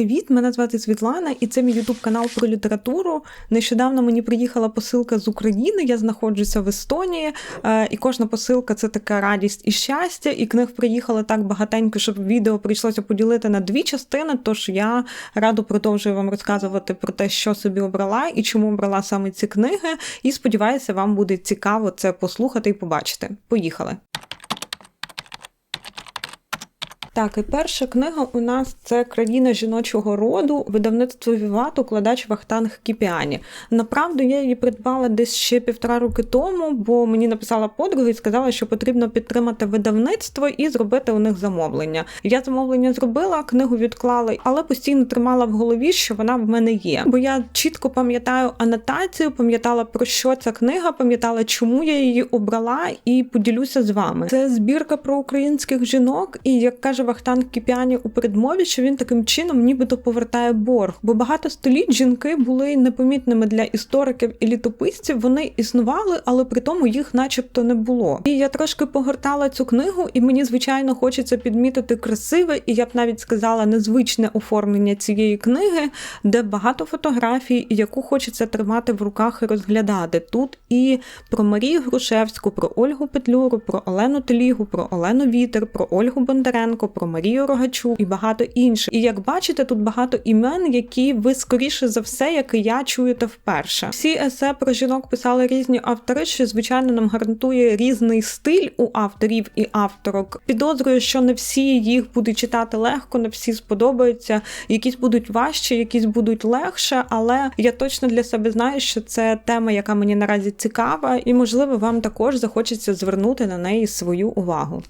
привіт! Мене звати Світлана, і це мій ютуб канал про літературу. Нещодавно мені приїхала посилка з України. Я знаходжуся в Естонії, е, і кожна посилка це така радість і щастя. І книг приїхало так багатенько, щоб відео прийшлося поділити на дві частини. Тож я радо продовжую вам розказувати про те, що собі обрала і чому обрала саме ці книги. І сподіваюся, вам буде цікаво це послухати і побачити. Поїхали! Так, і перша книга у нас це країна жіночого роду, видавництво Віват, укладач Вахтанг Кіпіані. Направду я її придбала десь ще півтора роки тому, бо мені написала подруга і сказала, що потрібно підтримати видавництво і зробити у них замовлення. Я замовлення зробила, книгу відклала, але постійно тримала в голові, що вона в мене є. Бо я чітко пам'ятаю анотацію, пам'ятала про що ця книга, пам'ятала, чому я її обрала, і поділюся з вами. Це збірка про українських жінок, і як каже Вахтанг Кіпіані у передмові, що він таким чином нібито повертає борг. Бо багато століть жінки були непомітними для істориків і літописців. Вони існували, але при тому їх, начебто, не було. І я трошки погортала цю книгу, і мені звичайно хочеться підмітити красиве, і я б навіть сказала незвичне оформлення цієї книги, де багато фотографій, яку хочеться тримати в руках і розглядати. Тут і про Марію Грушевську, про Ольгу Петлюру, про Олену Телігу, про Олену Вітер, про Ольгу Бондаренко про Марію Рогачук і багато інших. І як бачите, тут багато імен, які ви скоріше за все, як і я чуєте вперше. Всі есе про жінок писали різні автори, що звичайно нам гарантує різний стиль у авторів і авторок. Підозрюю, що не всі їх будуть читати легко, не всі сподобаються. Якісь будуть важче, якісь будуть легше, але я точно для себе знаю, що це тема, яка мені наразі цікава, і можливо вам також захочеться звернути на неї свою увагу.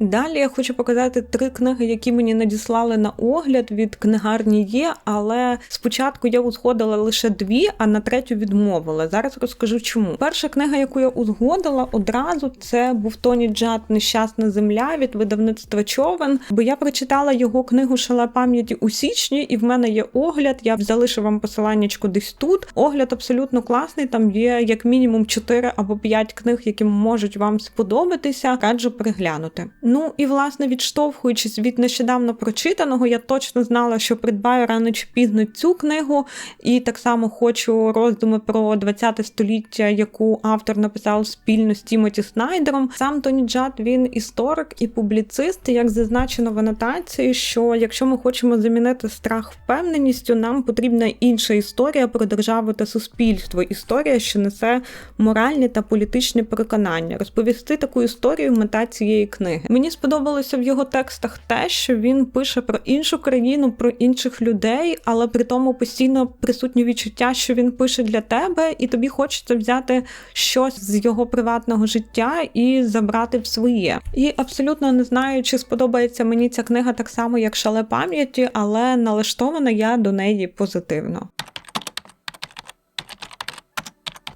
Далі я хочу показати три книги, які мені надіслали на огляд від книгарні є, але спочатку я узгодила лише дві, а на третю відмовила. Зараз розкажу чому. Перша книга, яку я узгодила одразу, це був Тоні Джад Нещасна земля від видавництва човен. Бо я прочитала його книгу Шала пам'яті у січні, і в мене є огляд. Я залишу вам посиланнячко десь тут. Огляд абсолютно класний. Там є як мінімум 4 або 5 книг, які можуть вам сподобатися. Раджу переглянути. Ну і власне відштовхуючись від нещодавно прочитаного, я точно знала, що придбаю рано чи пізно цю книгу, і так само хочу роздуми про 20 століття, яку автор написав спільно з Тімоті Снайдером. Сам Тоні Джад він історик і публіцист. Як зазначено в анотації, що якщо ми хочемо замінити страх впевненістю, нам потрібна інша історія про державу та суспільство. Історія, що несе моральні та політичні переконання. Розповісти таку історію мета цієї книги. Мені сподобалося в його текстах те, що він пише про іншу країну, про інших людей, але при тому постійно присутнє відчуття, що він пише для тебе, і тобі хочеться взяти щось з його приватного життя і забрати в своє. І абсолютно не знаю, чи сподобається мені ця книга так само, як шале пам'яті, але налаштована я до неї позитивно.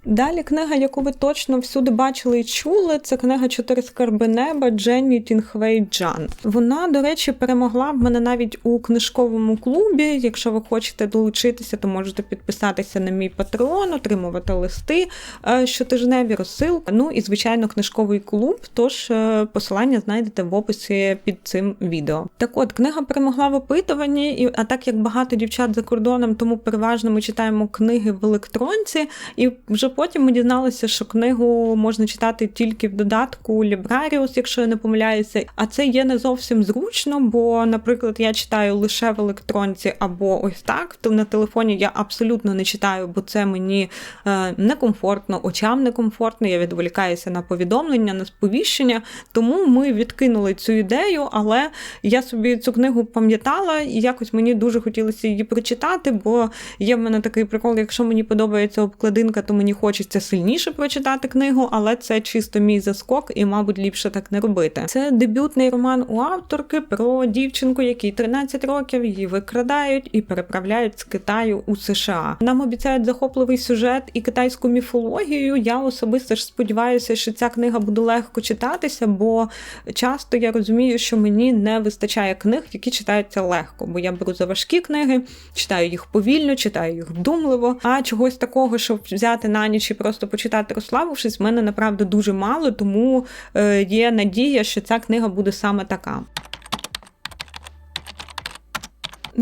Далі книга, яку ви точно всюди бачили і чули, це книга Чотири скарби неба Дженні Тінхвей Джан. Вона, до речі, перемогла в мене навіть у книжковому клубі. Якщо ви хочете долучитися, то можете підписатися на мій патреон, отримувати листи е, щотижневі розсилки. Ну і звичайно, книжковий клуб. Тож е, посилання знайдете в описі під цим відео. Так от книга перемогла в опитуванні, і а так як багато дівчат за кордоном, тому переважно ми читаємо книги в електронці і вже потім ми дізналися, що книгу можна читати тільки в додатку Librarius, якщо я не помиляюся. А це є не зовсім зручно, бо, наприклад, я читаю лише в електронці або ось так. То на телефоні я абсолютно не читаю, бо це мені е, некомфортно, очам некомфортно. Я відволікаюся на повідомлення, на сповіщення. Тому ми відкинули цю ідею, але я собі цю книгу пам'ятала, і якось мені дуже хотілося її прочитати, бо є в мене такий прикол, якщо мені подобається обкладинка, то мені хочеться сильніше прочитати книгу, але це чисто мій заскок, і, мабуть, ліпше так не робити. Це дебютний роман у авторки про дівчинку, якій 13 років її викрадають і переправляють з Китаю у США. Нам обіцяють захопливий сюжет і китайську міфологію. Я особисто ж сподіваюся, що ця книга буде легко читатися, бо часто я розумію, що мені не вистачає книг, які читаються легко, бо я беру за важкі книги, читаю їх повільно, читаю їх вдумливо. А чогось такого, щоб взяти на ніч чи просто почитати розслабившись, в мене направду дуже мало, тому е, є надія, що ця книга буде саме така.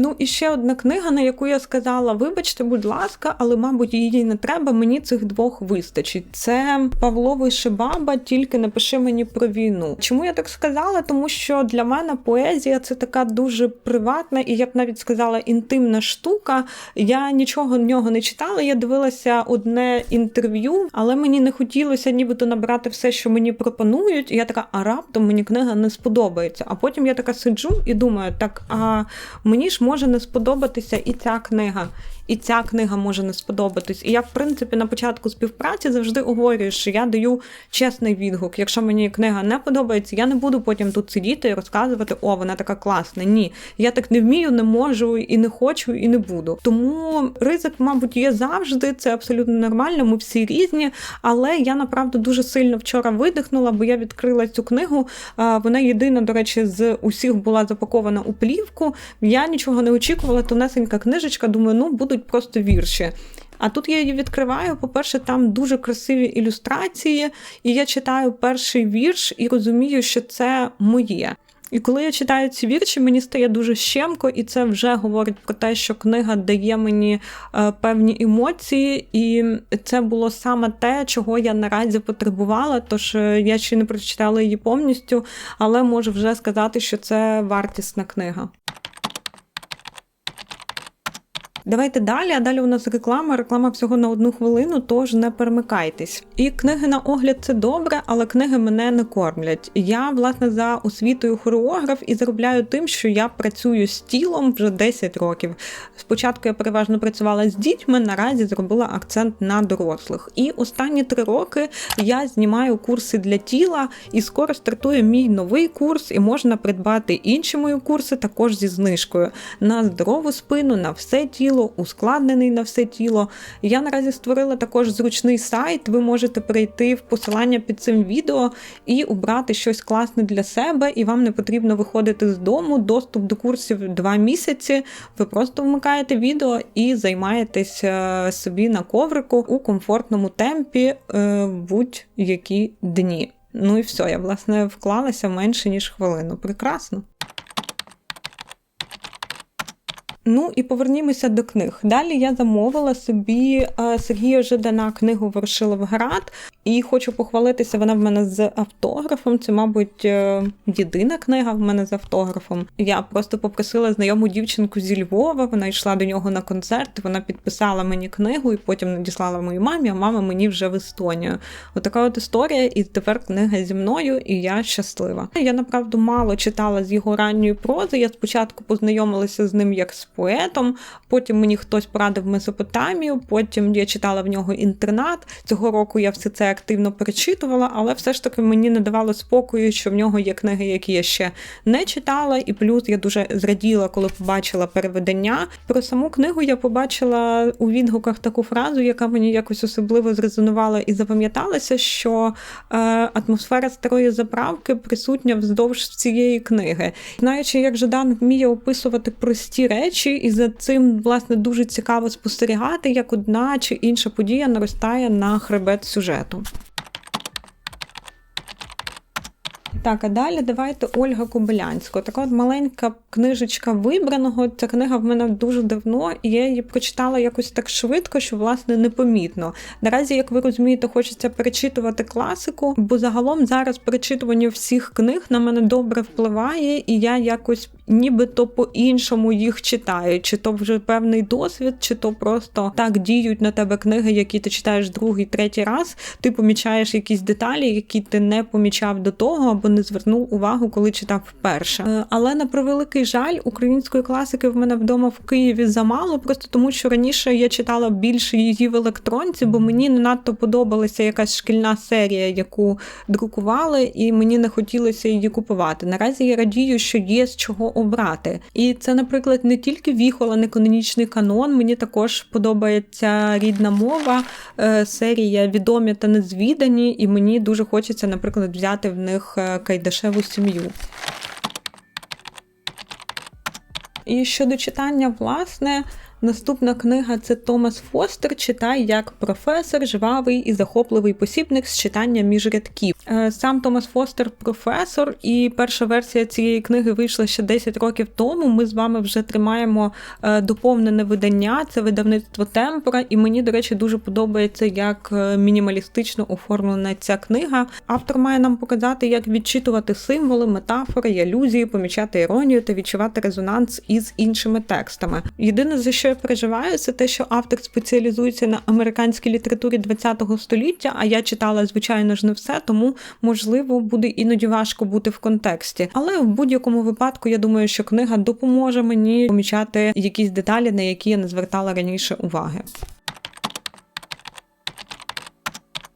Ну і ще одна книга, на яку я сказала: вибачте, будь ласка, але, мабуть, її не треба. Мені цих двох вистачить. Це Павло Вишибаба, тільки напиши мені про війну. Чому я так сказала? Тому що для мене поезія це така дуже приватна і я б навіть сказала інтимна штука. Я нічого в нього не читала. Я дивилася одне інтерв'ю, але мені не хотілося нібито набрати все, що мені пропонують. І я така, а раптом мені книга не сподобається. А потім я така сиджу і думаю, так а мені ж може не сподобатися і ця книга і ця книга може не сподобатись. І я, в принципі, на початку співпраці завжди говорю, що я даю чесний відгук. Якщо мені книга не подобається, я не буду потім тут сидіти і розказувати, о, вона така класна. Ні, я так не вмію, не можу і не хочу, і не буду. Тому ризик, мабуть, є завжди. Це абсолютно нормально. Ми всі різні. Але я направду дуже сильно вчора видихнула, бо я відкрила цю книгу. Вона єдина, до речі, з усіх була запакована у плівку. Я нічого не очікувала. Тонесенька книжечка. Думаю, ну будуть будуть просто вірші. А тут я її відкриваю. По-перше, там дуже красиві ілюстрації, і я читаю перший вірш і розумію, що це моє. І коли я читаю ці вірші, мені стає дуже щемко, і це вже говорить про те, що книга дає мені е, певні емоції, і це було саме те, чого я наразі потребувала. Тож е, я ще не прочитала її повністю, але можу вже сказати, що це вартісна книга. Давайте далі. А далі у нас реклама. Реклама всього на одну хвилину, тож не перемикайтесь. І книги на огляд це добре, але книги мене не кормлять. Я, власне, за освітою хореограф і заробляю тим, що я працюю з тілом вже 10 років. Спочатку я переважно працювала з дітьми, наразі зробила акцент на дорослих. І останні три роки я знімаю курси для тіла, і скоро стартує мій новий курс, і можна придбати інші мої курси також зі знижкою на здорову спину, на все тіло тіло, ускладнений на все тіло. Я наразі створила також зручний сайт. Ви можете перейти в посилання під цим відео і обрати щось класне для себе, і вам не потрібно виходити з дому. Доступ до курсів два місяці. Ви просто вмикаєте відео і займаєтесь е, собі на коврику у комфортному темпі е, будь-які дні. Ну і все, я власне вклалася менше ніж хвилину. Прекрасно. Ну і повернімося до книг. Далі я замовила собі е, Сергія Жидана книгу Ворошилов град, і хочу похвалитися. Вона в мене з автографом. Це, мабуть, е, єдина книга в мене з автографом. Я просто попросила знайому дівчинку зі Львова. Вона йшла до нього на концерт. Вона підписала мені книгу і потім надіслала моїй мамі. А мама мені вже в Естонію. Отака от історія, і тепер книга зі мною, і я щаслива. Я направду мало читала з його ранньої прози. Я спочатку познайомилася з ним як з поетом. Потім мені хтось порадив Месопотамію. Потім я читала в нього інтернат. Цього року я все це активно перечитувала, але все ж таки мені не давало спокою, що в нього є книги, які я ще не читала. І плюс я дуже зраділа, коли побачила переведення. Про саму книгу я побачила у відгуках таку фразу, яка мені якось особливо зрезонувала і запам'яталася, що е, атмосфера старої заправки присутня вздовж цієї книги. Знаючи, як Жадан вміє описувати прості речі, і за цим власне дуже цікаво спостерігати, як одна чи інша подія наростає на хребет сюжету. Так, а далі давайте Ольга Кобилянська. Така от маленька книжечка вибраного. Ця книга в мене дуже давно, і я її прочитала якось так швидко, що власне непомітно. Наразі, як ви розумієте, хочеться перечитувати класику, бо загалом зараз перечитування всіх книг на мене добре впливає, і я якось нібито по-іншому їх читаю. Чи то вже певний досвід, чи то просто так діють на тебе книги, які ти читаєш другий, третій раз. Ти помічаєш якісь деталі, які ти не помічав до того, або не звернув увагу, коли читав вперше. Е, але на превеликий жаль, української класики в мене вдома в Києві замало, просто тому що раніше я читала більше її в електронці, бо мені не надто подобалася якась шкільна серія, яку друкували, і мені не хотілося її купувати. Наразі я радію, що є з чого обрати. І це, наприклад, не тільки віхола, не канонічний канон. Мені також подобається рідна мова, е, серія відомі та незвідані, і мені дуже хочеться, наприклад, взяти в них е, кайдашеву сім'ю. І щодо читання, власне, Наступна книга це Томас Фостер. Читай як професор, жвавий і захопливий посібник з читання між рядків. Е, Сам Томас Фостер професор, і перша версія цієї книги вийшла ще 10 років тому. Ми з вами вже тримаємо е, доповнене видання. Це видавництво Темпора, і мені, до речі, дуже подобається, як е, мінімалістично оформлена ця книга. Автор має нам показати, як відчитувати символи, метафори, алюзії, помічати іронію та відчувати резонанс із іншими текстами. Єдине за що я переживаю, це те, що автор спеціалізується на американській літературі ХХ століття. А я читала, звичайно ж, не все, тому можливо буде іноді важко бути в контексті. Але в будь-якому випадку я думаю, що книга допоможе мені помічати якісь деталі, на які я не звертала раніше уваги.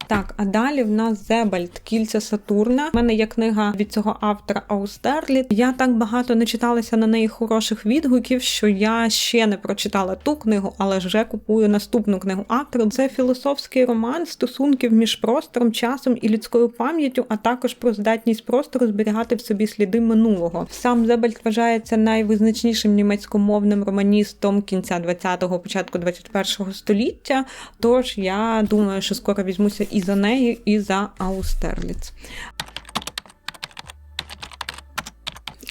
Так, а далі в нас Зебальд Кільця Сатурна. У мене є книга від цього автора Аустерліт. Я так багато не читалася на неї хороших відгуків, що я ще не прочитала ту книгу, але вже купую наступну книгу автора. Це філософський роман стосунків між простором, часом і людською пам'яттю, а також про здатність простору зберігати в собі сліди минулого. Сам Зебальд вважається найвизначнішим німецькомовним романістом кінця 20-го, початку 21-го століття. Тож я думаю, що скоро візьмуся і за нею, і за Аустерліц.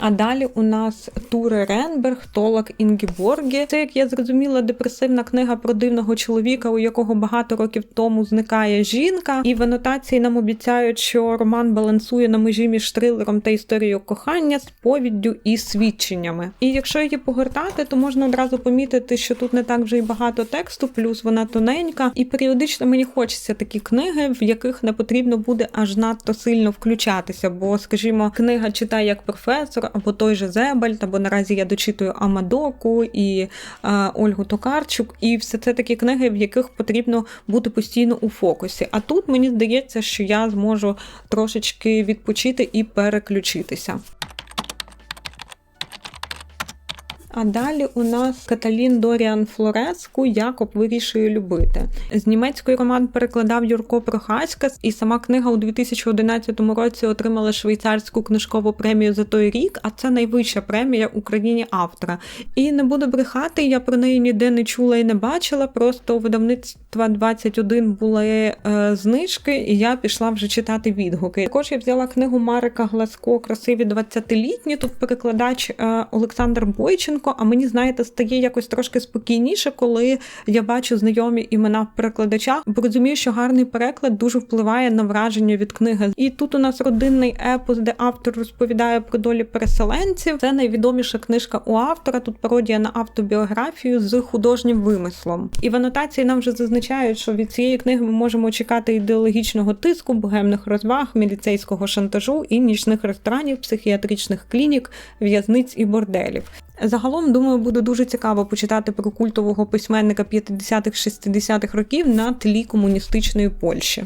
А далі у нас Туре Ренберг, Толак Інгіборгі. Це, як я зрозуміла, депресивна книга про дивного чоловіка, у якого багато років тому зникає жінка. І в анотації нам обіцяють, що роман балансує на межі між трилером та історією кохання, сповіддю і свідченнями. І якщо її погортати, то можна одразу помітити, що тут не так вже й багато тексту, плюс вона тоненька. І періодично мені хочеться такі книги, в яких не потрібно буде аж надто сильно включатися. Бо, скажімо, книга читає як професор або той же Зебальд, або наразі я дочитую Амадоку і е, Ольгу Токарчук, і все це такі книги, в яких потрібно бути постійно у фокусі. А тут мені здається, що я зможу трошечки відпочити і переключитися. А далі у нас Каталін Доріан Флореску Якоб вирішує любити. З німецької роман перекладав Юрко Прохаська, і сама книга у 2011 році отримала швейцарську книжкову премію за той рік, а це найвища премія Україні автора. І не буду брехати, я про неї ніде не чула і не бачила. Просто у видавництва 21 були е, знижки, і я пішла вже читати відгуки. Також я взяла книгу Марика Гласко Красиві 20-літні. Тут перекладач е, Олександр Бойченко. А мені, знаєте, стає якось трошки спокійніше, коли я бачу знайомі імена в перекладачах, бо розумію, що гарний переклад дуже впливає на враження від книги. І тут у нас родинний епос, де автор розповідає про долі переселенців. Це найвідоміша книжка у автора. Тут пародія на автобіографію з художнім вимислом. І в анотації нам вже зазначають, що від цієї книги ми можемо чекати ідеологічного тиску, богемних розваг, міліцейського шантажу і нічних ресторанів, психіатричних клінік, в'язниць і борделів. Загалом, думаю, буде дуже цікаво почитати про культового письменника 50-х-60-х років на тлі комуністичної Польщі.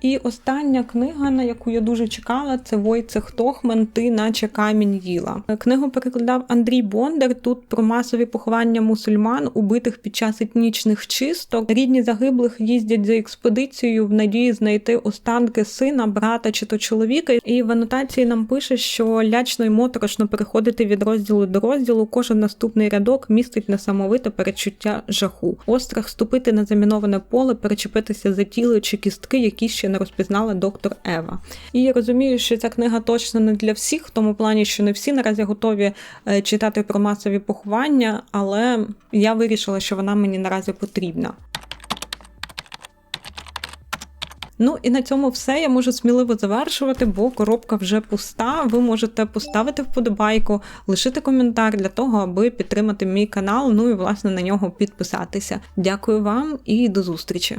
І остання книга, на яку я дуже чекала, це Войцех Тохман Ти, наче камінь їла. Книгу перекладав Андрій Бондар. Тут про масові поховання мусульман, убитих під час етнічних чисток. Рідні загиблих їздять за експедицією в надії знайти останки сина, брата чи то чоловіка. І в анотації нам пише, що лячно й моторошно переходити від розділу до розділу. Кожен наступний рядок містить несамовите перечуття жаху. Острах ступити на заміноване поле, перечепитися за тіло чи кістки, які ще не розпізнала доктор Ева. І я розумію, що ця книга точно не для всіх, в тому плані, що не всі наразі готові е, читати про масові поховання, але я вирішила, що вона мені наразі потрібна. Ну і на цьому все я можу сміливо завершувати, бо коробка вже пуста. Ви можете поставити вподобайку, лишити коментар для того, аби підтримати мій канал. Ну і власне на нього підписатися. Дякую вам і до зустрічі!